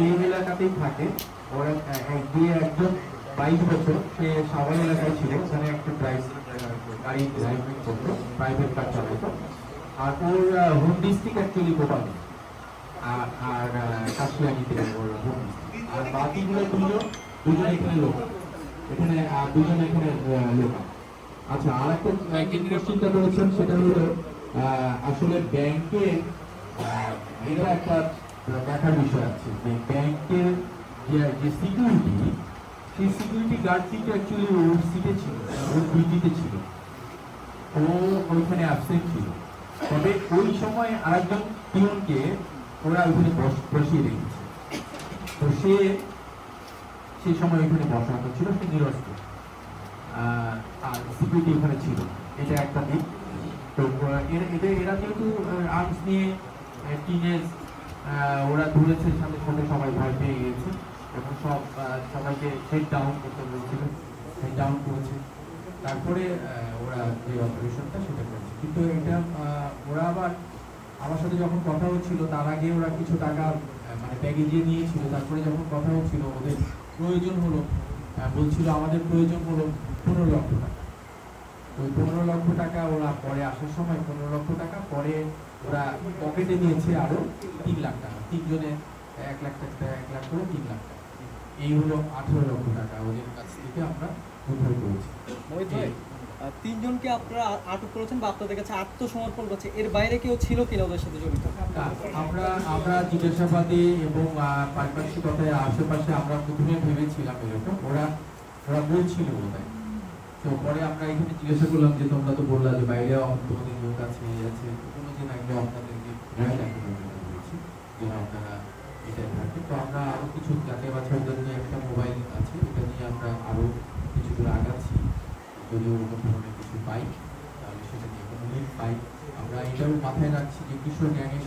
এই এলাকাতেই থাকে। ওরা এক একজন বাইশ বছর। সে সাভার এলাকায় ছিল। একটা গাড়ি ড্রাইভিং করতো প্রাইভেট কার আর ওর হোম ডিস্ট্রিক্ট অ্যাকচুয়ালি গোপালী আর ওর হোম আর বাকিগুলো দুজন দুজন এখানে লোক। এখানে দুজন এখানে লোক। আচ্ছা আর একটা কোশ্চেনটা করেছেন সেটা হলো আসলে ব্যাংকে এটা একটা দেখার বিষয় আছে যে ব্যাংকের যে যে সিকিউরিটি সেই সিকিউরিটি গার্ড কিন্তু অ্যাকচুয়ালি ওর সিটে ছিল ওর ডিউটিতে ছিল। ও ওইখানে অ্যাবসেন্ট ছিল। তবে ওই সময় আরেকজন পিয়নকে ওরা ওইখানে বস- বসিয়ে রেখেছে তো সে সেই সময় ওইখানে বসা হচ্ছিল সে নিরস্ত আর সিকিউরিটি ওখানে ছিল। এটা একটা দিক। তো এদের, এরা যেহেতু আর্মস নিয়ে টিনেজ ওরা ধরেছে সাথে সাথে সবাই ভয় পেয়ে গিয়েছে এবং সব সবাইকে হেড ডাউন করতে বলছিল। হেড ডাউন করেছে। তারপরে ওরা যে অপারেশনটা সেটা করেছে। কিন্তু এটা ওরা আবার আমার সাথে যখন কথা হচ্ছিল, তার আগে ওরা কিছু টাকা মানে ব্যাগে দিয়ে নিয়েছিল তারপরে যখন কথা হচ্ছিল, ওদের প্রয়োজন হলো বলছিল আমাদের প্রয়োজন হলো পনেরো লক্ষ টাকা। ওই পনেরো লক্ষ টাকা ওরা পরে আসার সময় পনেরো লক্ষ টাকা পরে ওরা পকেটে নিয়েছে আরও তিন লাখ টাকা। তিনজনে এক লাখ টাকা, এক লাখ করে তিন লাখ টাকা। এই হলো আঠেরো লক্ষ টাকা ওদের কাছ থেকে আমরা উদ্ধার করেছি। তিনজনকে আপনারা আটক করেছেন বা আপনাদের কাছে আত্মসমর্পণ করছে এর বাইরে কেউ ছিল কিনা ওদের সাথে জড়িত? আমরা আমরা জিজ্ঞাসাবাদে এবং পারিপার্শ্বিকতায় আশেপাশে আমরা প্রথমে ভেবেছিলাম এরকম ওরা ওরা বলছিল বোধহয়। তো পরে আমরা এখানে জিজ্ঞাসা করলাম যে তোমরা তো বললা যে বাইরে তোমাদের লোক আছে আছে কোনো দিন আগে আপনাদেরকে ভয় লাগবে বলেছি যে আপনারা এটা থাকে তো আমরা আরও কিছু যাচাই বাছাইয়ের জন্য একটা মোবাইল আছে এটা নিয়ে আমরা আরও কিছু দূর আগাচ্ছি যদি ওরকম ধরনের কিছু পাই, তাহলে সেটা নিয়ে আমরা এটাও মাথায় রাখছি যে কিশোর গ্যাংয়ের